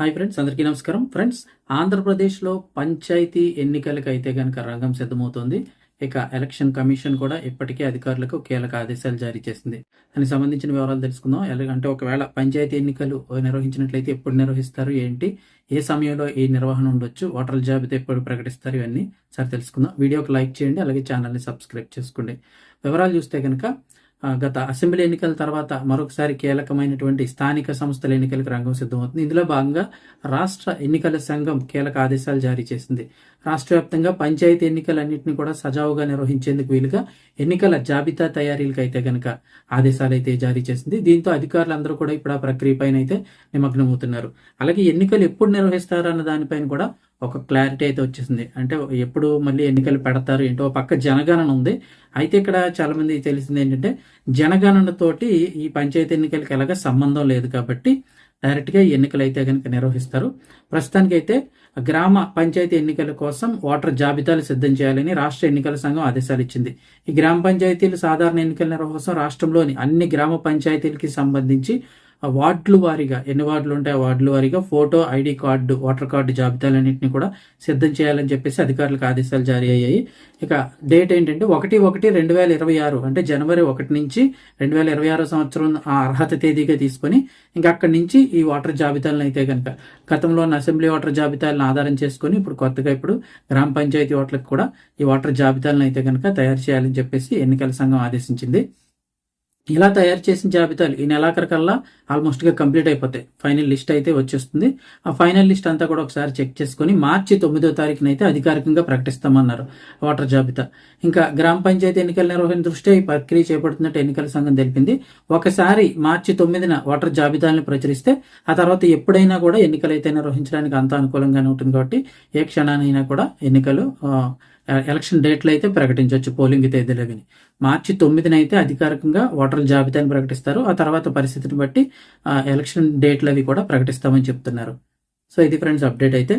Hi friends అందరికీ నమస్కారం. Friends ఆంధ్రప్రదేశ్లో పంచాయతీ ఎన్నికలకు అయితే కనుక రంగం సిద్ధమవుతుంది. ఇక ఎలక్షన్ కమిషన్ కూడా ఇప్పటికే అధికారులకు కీలక ఆదేశాలు జారీ చేసింది. దానికి సంబంధించిన వివరాలు తెలుసుకుందాం. ఎలాగంటే ఒకవేళ పంచాయతీ ఎన్నికలు నిర్వహించినట్లయితే ఎప్పుడు నిర్వహిస్తారు ఏంటి ఏ సమయంలో ఏ నిర్వహణ ఉండొచ్చు ఓటర్ల జాబితా ఎప్పుడు ప్రకటిస్తారు ఇవన్నీ సరే తెలుసుకుందాం. వీడియోకి లైక్ చేయండి అలాగే ఛానల్ని సబ్స్క్రైబ్ చేసుకోండి. వివరాలు చూస్తే కనుక గత అసెంబ్లీ ఎన్నికల తర్వాత మరొకసారి కీలకమైనటువంటి స్థానిక సంస్థల ఎన్నికలకు రంగం సిద్ధమవుతుంది. ఇందులో భాగంగా రాష్ట్ర ఎన్నికల సంఘం కీలక ఆదేశాలు జారీ చేసింది. రాష్ట్ర వ్యాప్తంగా పంచాయతీ ఎన్నికలన్నింటినీ కూడా సజావుగా నిర్వహించేందుకు వీలుగా ఎన్నికల జాబితా తయారీలకు అయితే కనుక ఆదేశాలు అయితే జారీ చేసింది. దీంతో అధికారులందరూ కూడా ఇప్పుడు ఆ ప్రక్రియ పైన అయితే నిమగ్నమవుతున్నారు. అలాగే ఎన్నికలు ఎప్పుడు నిర్వహిస్తారు అన్న దానిపైన కూడా ఒక క్లారిటీ అయితే వచ్చేసింది. అంటే ఎప్పుడు మళ్ళీ ఎన్నికలు పెడతారు ఏంటో పక్క జనగణన ఉంది. అయితే ఇక్కడ చాలామంది తెలిసింది ఏంటంటే జనగణనతోటి ఈ పంచాయతీ ఎన్నికలకి ఎలాగ సంబంధం లేదు కాబట్టి డైరెక్ట్గా ఈ ఎన్నికలు అయితే కనుక నిర్వహిస్తారు. ప్రస్తుతానికైతే గ్రామ పంచాయతీ ఎన్నికల కోసం ఓటర్ జాబితాలు సిద్ధం చేయాలని రాష్ట్ర ఎన్నికల సంఘం ఆదేశాలు ఇచ్చింది. ఈ గ్రామ పంచాయతీలు సాధారణ ఎన్నికల నిర్వహణ కోసం రాష్ట్రంలోని అన్ని గ్రామ పంచాయతీలకి సంబంధించి వార్డులు వారీగా ఎన్ని వార్డులు ఉంటాయి ఆ వార్డులు వారీగా photo ID card voter card జాబితాలన్నింటినీ కూడా సిద్ధం చేయాలని చెప్పేసి అధికారులకు ఆదేశాలు జారీ అయ్యాయి. ఇక డేట్ ఏంటంటే ఒకటి ఒకటి రెండు వేల ఇరవై ఆరు అంటే జనవరి ఒకటి నుంచి రెండు వేల ఇరవై ఆరో సంవత్సరం ఆ అర్హత తేదీగా తీసుకొని ఇంకా అక్కడి నుంచి ఈ ఓటర్ జాబితాలను అయితే కనుక గతంలో ఉన్న అసెంబ్లీ ఓటర్ జాబితాలను ఆధారం చేసుకొని ఇప్పుడు కొత్తగా ఇప్పుడు గ్రామ పంచాయతీ ఓట్లకు కూడా ఈ ఓటర్ జాబితాలను అయితే కనుక తయారు చేయాలని చెప్పేసి ఎన్నికల సంఘం ఆదేశించింది. ఇలా తయారు చేసిన జాబితాలు? ఈ నెలాఖరికల్లా ఆల్మోస్ట్గా కంప్లీట్ అయిపోతాయి. ఫైనల్ లిస్ట్ అయితే వచ్చేస్తుంది. ఆ ఫైనల్ లిస్ట్ అంతా కూడా ఒకసారి చెక్ చేసుకొని మార్చి తొమ్మిదో తారీఖున అయితే అధికారికంగా ప్రకటిస్తామన్నారు ఓటర్ జాబితా. ఇంకా గ్రామ పంచాయతీ ఎన్నికల నిర్వహణ దృష్ట్యా ఈ ప్రక్రియ చేపడుతున్నట్టు ఎన్నికల సంఘం తెలిపింది. ఒకసారి మార్చి తొమ్మిదిన ఓటర్ జాబితాలను ప్రచురిస్తే ఆ తర్వాత ఎప్పుడైనా కూడా ఎన్నికలు అయితే నిర్వహించడానికి అంత అనుకూలంగానే ఉంటుంది కాబట్టి ఏ క్షణానైనా కూడా ఎన్నికలు ఎలక్షన్ డేట్లు అయితే ప్రకటించవచ్చు. పోలింగ్ తేదీలు కానీ. మార్చి తొమ్మిదిన అయితే అధికారికంగా ఓటర్ల జాబితాను ప్రకటిస్తారు. ఆ తర్వాత పరిస్థితిని బట్టి ఎలక్షన్ డేట్లు అవి కూడా ప్రకటిస్తామని చెప్తున్నారు. సో ఇది ఫ్రెండ్స్ అప్డేట్ అయితే.